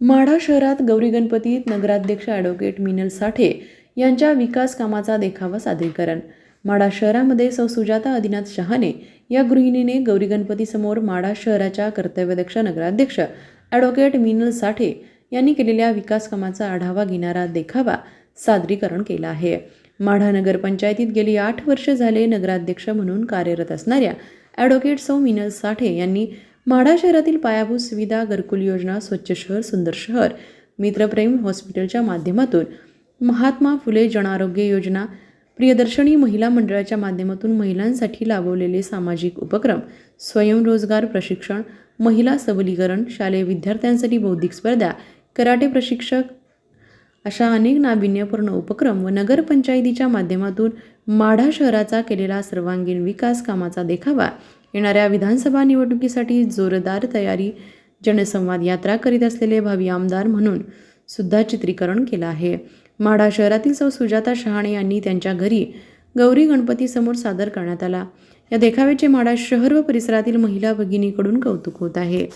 माढा शहरात गौरी गणपतीत नगराध्यक्ष ॲडव्होकेट मिनल साठे यांच्या विकास कामाचा देखावा सादरीकरण. माढा शहरामध्ये सौ सुजाता आदिनाथ शहाणे या गृहिणीने गौरी गणपतीसमोर माढा शहराच्या कर्तव्यदक्ष नगराध्यक्ष ॲडव्होकेट मिनल साठे यांनी केलेल्या विकास कामाचा आढावा घेणारा देखावा सादरीकरण केला आहे. माढा नगरपंचायतीत गेली आठ वर्ष झाले नगराध्यक्ष म्हणून कार्यरत असणाऱ्या ॲडव्होकेट सौ मिनल साठे यांनी माढा शहरातील पायाभूत सुविधा घरकुल योजना स्वच्छ शहर सुंदर शहर मित्रप्रेम हॉस्पिटलच्या माध्यमातून महात्मा फुले जनआरोग्य योजना प्रियदर्शनी महिला मंडळाच्या माध्यमातून महिलांसाठी राबवलेले सामाजिक उपक्रम स्वयंरोजगार प्रशिक्षण महिला सबलीकरण शालेय विद्यार्थ्यांसाठी बौद्धिक स्पर्धा कराटे प्रशिक्षक अशा अनेक नाविन्यपूर्ण उपक्रम व नगरपंचायतीच्या माध्यमातून माढा शहराचा केलेला सर्वांगीण विकास कामाचा देखावा. येणाऱ्या विधानसभा निवडणुकीसाठी जोरदार तयारी जनसंवाद यात्रा करीत असलेले भावी आमदार म्हणून सुद्धा चित्रीकरण केलं आहे. माढा शहरातील सौ सुजाता शहाणे यांनी त्यांच्या घरी गौरी गणपतीसमोर सादर करण्यात आला. या देखाव्याचे माढा शहर व परिसरातील महिला भगिनीकडून कौतुक होत आहे.